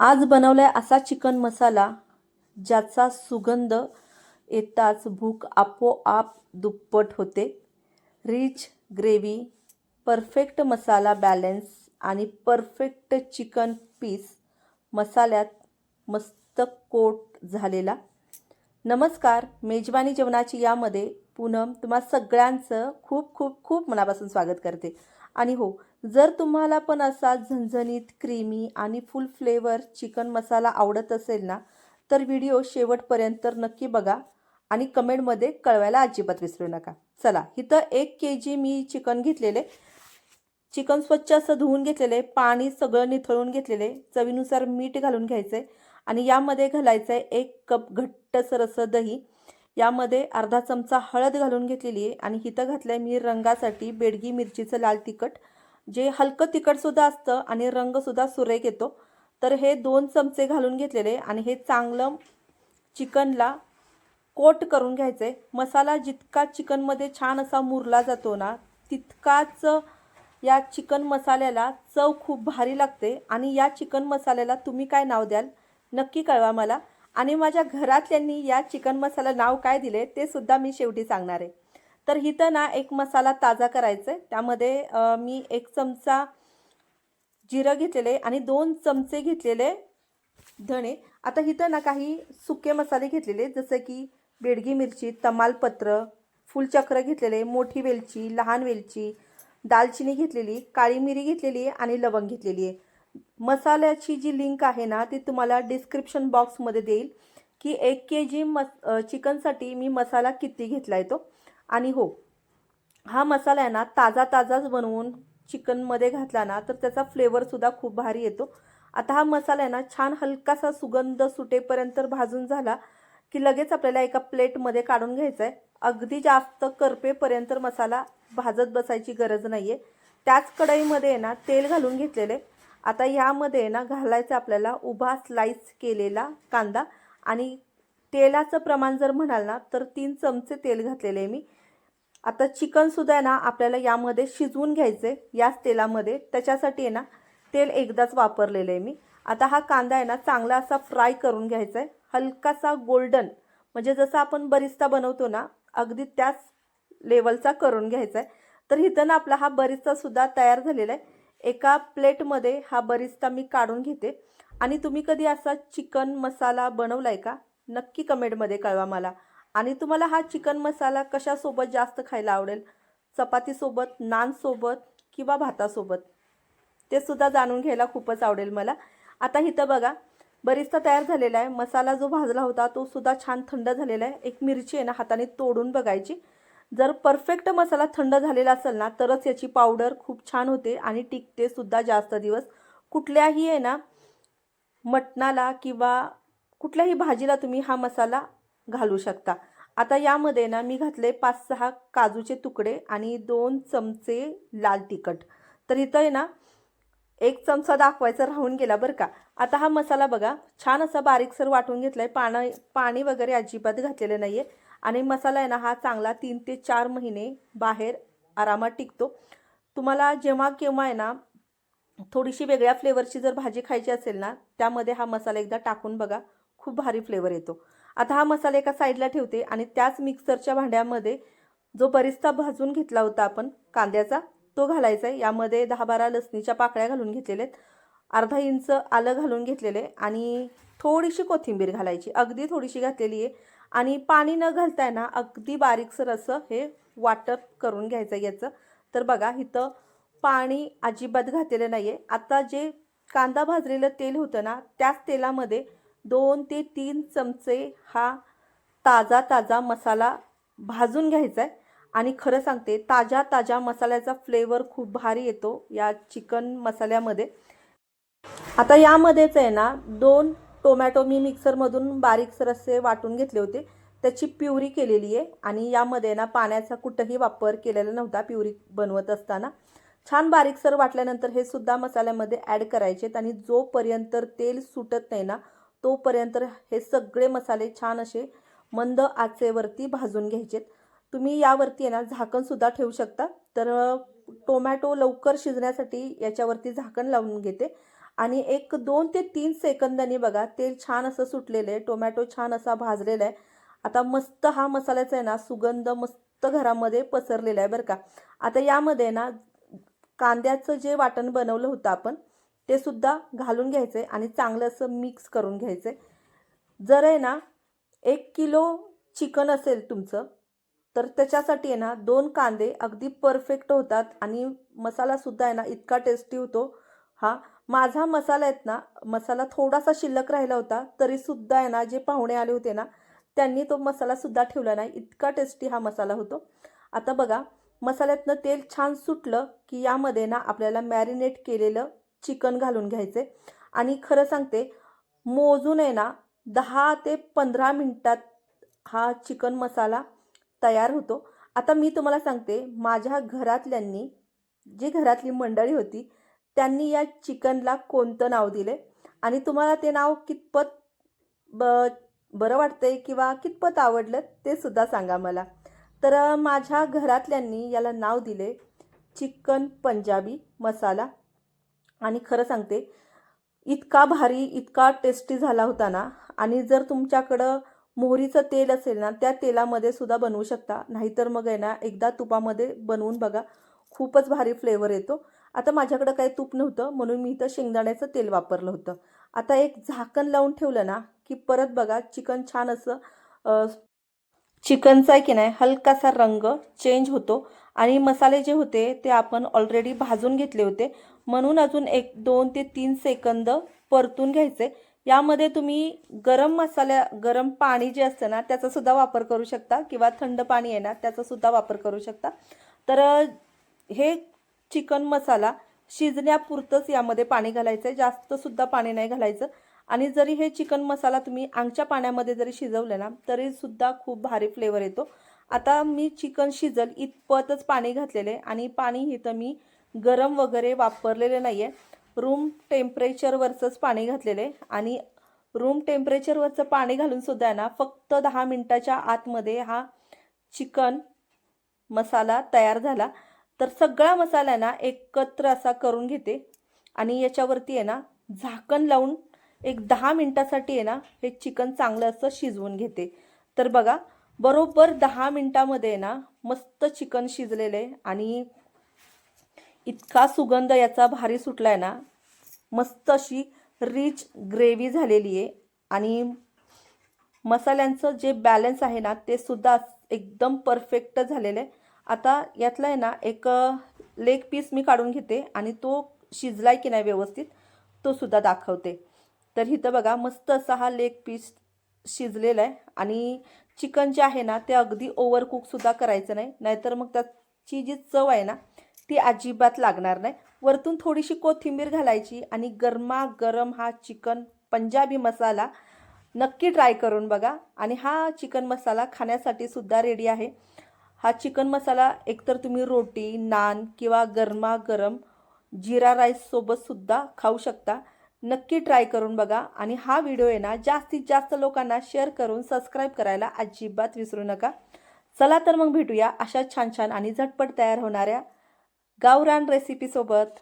आज बनवलाय असा चिकन मसाला ज्याचा सुगंध येताच भूक आपोआप दुप्पट होते. Rich gravy perfect masala balance आणि परफेक्ट चिकन पीस मसाल्यात मस्त कोट झालेला. नमस्कार मेजवानी जेवणाची यामध्ये पूनम तुम्हा सगळ्यांचं खूप खूप खूप मनापासून स्वागत करते. आणि हो जर तुम्हाला पण असा झणझणीत क्रीमी आणि फुल फ्लेवर चिकन मसाला आवडत असेल ना तर व्हिडिओ शेवटपर्यंत तर नक्की बघा आणि कमेंटमध्ये कळवायला अजिबात विसरू नका. चला इथं एक के जी मी चिकन घेतलेले. चिकन स्वच्छ असं धुवून घेतलेले पाणी सगळं निथळून घेतलेले. चवीनुसार मीठ घालून घ्यायचं आहे आणि यामध्ये घालायचं आहे एक कप घट्टसर असं दही. यामध्ये अर्धा चमचा हळद घालून घेतलेली आहे आणि इथं घातलं आहे मी रंगासाठी बेडगी मिरचीचं लाल तिखट. जे हलकं तिखटसुद्धा असतं आणि रंगसुद्धा सुरेख येतो. तर हे दोन चमचे घालून घेतलेले आणि हे चांगलं चिकनला कोट करून घ्यायचं आहे मसाला जितका चिकनमध्ये छान असा मुरला जातो ना तितकाच या चिकन मसाल्याला चव खूप भारी लागते. आणि या चिकन मसाल्याला तुम्ही काय नाव द्याल? नक्की कळवा मला. आणि माझ्या घरातल्यांनी या चिकन मसाला नाव काय दिले ते सुद्धा मी शेवटी सांगणार आहे. तर इथं ना एक मसाला ताजा करायचा आहे त्यामध्ये मी एक चमचा जिरं घेतलेले आणि दोन चमचे घेतलेले धणे. आता इथं ना काही सुके मसाले घेतलेले जसं की बेडगी मिरची तमालपत्र फुलचक्र घेतलेले मोठी वेलची लहान वेलची दालचिनी घेतलेली काळी मिरी घेतलेली आहे आणि लवंग घेतलेली आहे. मसाल्याची जी लिंक आहे ना ती तुम्हाला डिस्क्रिप्शन बॉक्समध्ये देईल की एक के जी मस चिकनसाठी मी मसाला किती घेतला आहे तो. आणि हो हा मसाला आहे ना ताजा ताजाच बनवून चिकनमध्ये घातला ना तर त्याचा फ्लेवरसुद्धा खूप भारी येतो. आता हा मसाला आहे ना छान हलकासा सुगंध सुटेपर्यंत भाजून झाला की लगेच आपल्याला एका प्लेटमध्ये काढून घ्यायचा आहे अगदी जास्त करपेपर्यंत मसाला भाजत बसायची गरज नाही आहे त्याच कढईमध्ये आहे ना तेल घालून घेतलेले. आता यामध्ये आहे ना घालायचं आपल्याला उभा स्लाईस केलेला कांदा आणि तेलाचं प्रमाण जर म्हणाल ना तर तीन चमचे तेल घातलेले आहे मी. आता चिकनसुद्धा आहे ना आपल्याला यामध्ये शिजवून घ्यायचं आहे याच तेलामध्ये. त्याच्यासाठी आहे ना तेल एकदाच वापरलेलं आहे मी. आता हा कांदा आहे ना चांगला असा फ्राय करून घ्यायचा आहे हलकासा गोल्डन म्हणजे जसं आपण बरिस्ता बनवतो ना अगदी त्याच लेवलचा करून घ्यायचा आहे तर इथं ना आपला हा बरिस्तासुद्धा तयार झालेला आहे. एका प्लेटमध्ये हा बरिस्ता मी काढून घेते. आणि तुम्ही कधी असा चिकन मसाला बनवला आहे का? नक्की कमेंटमध्ये कळवा मला. आणि तुम्हाला हा चिकन मसाला कशासोबत जास्त खायला आवडेल? चपातीसोबत नानसोबत किंवा भातासोबत? ते सुद्धा जाणून घ्यायला खूपच आवडेल मला. आता इथं बघा बरिस्ता तयार झालेला आहे. मसाला जो भाजला होता तो सुद्धा छान थंड झालेला आहे. एक मिरची आहे ना हाताने तोडून बघायची. जर परफेक्ट मसाला थंड झालेला असेल ना तरच याची पावडर खूप छान होते आणि टिकते सुद्धा जास्त दिवस. कुठल्याही आहे ना मटणाला किंवा कुठल्याही भाजीला तुम्ही हा मसाला घालू शकता. आता यामध्ये ना मी घातले पाच सहा काजूचे तुकडे आणि दोन चमचे लाल तिखट. तर इथं आहे ना एक चमचा दाखवायचा राहून गेला बरं का. आता हा मसाला बघा छान असा बारीकसर वाटून घेतला आहे पाणी पाणी वगैरे अजिबात घातलेलं नाही आहे आणि मसाला आहे ना हा चांगला तीन ते चार महिने बाहेर आरामात टिकतो. तुम्हाला जेव्हा केव्हा आहे ना थोडीशी वेगळ्या फ्लेवरची जर भाजी खायची असेल ना त्यामध्ये हा मसाला एकदा टाकून बघा खूप भारी फ्लेवर येतो. आता हा मसाला एका साईडला ठेवते आणि त्याच मिक्सरच्या भांड्यामध्ये जो बरिस्ता भाजून घेतला होता आपण कांद्याचा तो घालायचा आहे. यामध्ये दहा बारा लसणीच्या पाकळ्या घालून घेतलेल्या आहेत. अर्धा इंच आलं घालून घेतलेले आणि थोडीशी कोथिंबीर घालायची. अगदी थोडीशी घातलेली आहे. आणि पाणी न घालताय ना अगदी बारीकसर असं हे वाटप करून घ्यायचं याचं. तर बघा इथं पाणी अजिबात घातलेलं नाही आहे आता जे कांदा भाजलेलं तेल होतं ना त्याच तेलामध्ये दोन ते तीन चमचे हा ताजा ताजा मसाला भाजून घ्यायचा आहे आणि खरं सांगते ताज्या ताज्या मसाल्याचा फ्लेवर खूप भारी येतो या चिकन मसाल्यामध्ये. आता यामध्येच आहे ना दोन टोमॅटो मी मिक्सरमधून बारीक रस्से वाटून घेतले होते. त्याची प्युरी केलेली आहे आणि यामध्ये ना पाण्याचा कुठंही वापर केलेला नव्हता प्युरी बनवत असताना. छान बारीकसर वाटल्यानंतर हे सुद्धा मसाल्यामध्ये ॲड करायचेत आणि जोपर्यंत तेल सुटत नाही ना तोपर्यंत हे सगळे मसाले छान असे मंद आचेवरती भाजून घ्यायचेत तुम्ही यावरती आहे ना झाकणसुद्धा ठेवू शकता. तर टोमॅटो लवकर शिजण्यासाठी याच्यावरती झाकण लावून घेते. आणि एक दोन ते तीन सेकंदांनी बघा तेल छान असं सुटलेलं आहे टोमॅटो छान असा भाजलेला आहे. आता मस्त हा मसाल्याचा आहे ना सुगंध मस्त घरामध्ये पसरलेला आहे बरं का. आता यामध्ये ना कांद्याचं जे वाटण बनवलं होतं आपण ते सुद्धा घालून घ्यायचं आहे आणि चांगलं असं मिक्स करून घ्यायचं आहे जर आहे ना एक किलो चिकन असेल तुमचं तर त्याच्यासाठी आहे ना दोन कांदे अगदी परफेक्ट होतात आणि मसालासुद्धा आहे ना इतका टेस्टी होतो. हा माझा मसाला आहेत ना मसाला थोडासा शिल्लक राहिला होता तरीसुद्धा आहे ना जे पाहुणे आले होते ना त्यांनी तो मसालासुद्धा ठेवला नाही. इतका टेस्टी हा मसाला होतो. आता बघा मसाल्यातनं तेल छान सुटलं की यामध्ये ना आपल्याला मॅरिनेट केलेलं चिकन घालून घ्यायचं. आणि खरं सांगते मोजून आहे ना दहा ते पंधरा मिनटात हा चिकन मसाला तयार होतो. आता मी तुम्हाला सांगते माझ्या घरातल्यांनी जी घरातली मंडळी होती त्यांनी या चिकनला कोणतं नाव दिले? आणि तुम्हाला ते नाव कितपत ब बरं वाटतंय किंवा कितपत आवडलं ते सुद्धा सांगा मला. तर माझ्या घरातल्यांनी याला नाव दिले चिकन पंजाबी मसाला. आणि खरं सांगते इतका भारी इतका टेस्टी झाला होता ना आणि जर तुमच्याकडं मोहरीचं तेल असेल ना त्या तेलामध्ये सुद्धा बनवू शकता. नाहीतर मग आहे ना एकदा तुपामध्ये बनवून बघा खूपच भारी फ्लेवर येतो. आता माझ्याकडं काही तूप नव्हतं म्हणून मी इथं शेंगदाण्याचं तेल वापरलं होतं. आता एक झाकण लावून ठेवलं ना की परत बघा चिकन छान असं चिकनचा आहे की नाही हलकासा रंग चेंज होतो. आणि मसाले जे होते ते आपण ऑलरेडी भाजून घेतले होते. म्हणून अजून एक दोन ते तीन सेकंद परतून घ्यायचे. यामध्ये तुम्ही गरम मसाल्या गरम पाणी जे असतं ना त्याचासुद्धा वापर करू शकता. किंवा थंड पाणी आहे ना त्याचासुद्धा वापर करू शकता. तर हे चिकन मसाला शिजण्यापुरतंच यामध्ये पाणी घालायचं आहे जास्तसुद्धा पाणी नाही घालायचं. आणि जरी हे चिकन मसाला तुम्ही आंगच्या पाण्यामध्ये जरी शिजवलं ना तरीसुद्धा खूप भारी फ्लेवर येतो. आता मी चिकन शिजल इतपतच पाणी घातलेले आणि पाणी इथं मी गरम वगैरे वापरलेलं नाही आहे रूम टेम्परेचरवरचंच पाणी घातलेले आहे. आणि रूम टेम्परेचरवरचं पाणी घालूनसुद्धा आहे ना फक्त दहा मिनटाच्या आतमध्ये हा चिकन मसाला तयार झाला. तर सगळा मसाला ना एकत्र असा करून घेते. आणि याच्यावरती आहे ना झाकण लावून एक दहा मिनटासाठी आहे ना हे चिकन चांगलं असं शिजवून घेते. तर बघा बरोबर दहा मिनटामध्ये आहे ना मस्त चिकन शिजलेलं आहे. आणि इतका सुगंध याचा भारी सुटला आहे ना मस्त अशी रिच ग्रेव्ही झालेली आहे. आणि मसाल्यांचं जे बॅलन्स आहे ना ते सुद्धा एकदम परफेक्ट झालेलं आहे. आता यातला आहे ना एक लेग पीस मी काढून घेते आणि तो शिजलाय की नाही व्यवस्थित तो सुद्धा दाखवते. तर इथं बघा मस्त असा हा लेग पीस शिजलेला आहे आणि चिकन जे आहे ना ते अगदी ओव्हर कुकसुद्धा करायचं नाही नाहीतर मग त्याची जी चव आहे ना ती अजिबात लागणार नाही. वरतून थोडीशी कोथिंबीर घालायची आणि गरमागरम हा चिकन पंजाबी मसाला नक्की ट्राय करून बघा. आणि हा चिकन मसाला खाण्यासाठी सुद्धा रेडी आहे. हा चिकन मसाला एकतर तुम्ही रोटी नान किंवा गरमागरम जिरा राईससोबतसुद्धा खाऊ शकता. नक्की ट्राय करून बघा आणि हा व्हिडिओ आहे ना जास्तीत जास्त लोकांना शेअर करून सबस्क्राईब करायला अजिबात विसरू नका. चला तर मग भेटूया अशा छान छान आणि झटपट तयार होणाऱ्या गावरान रेसिपीसोबत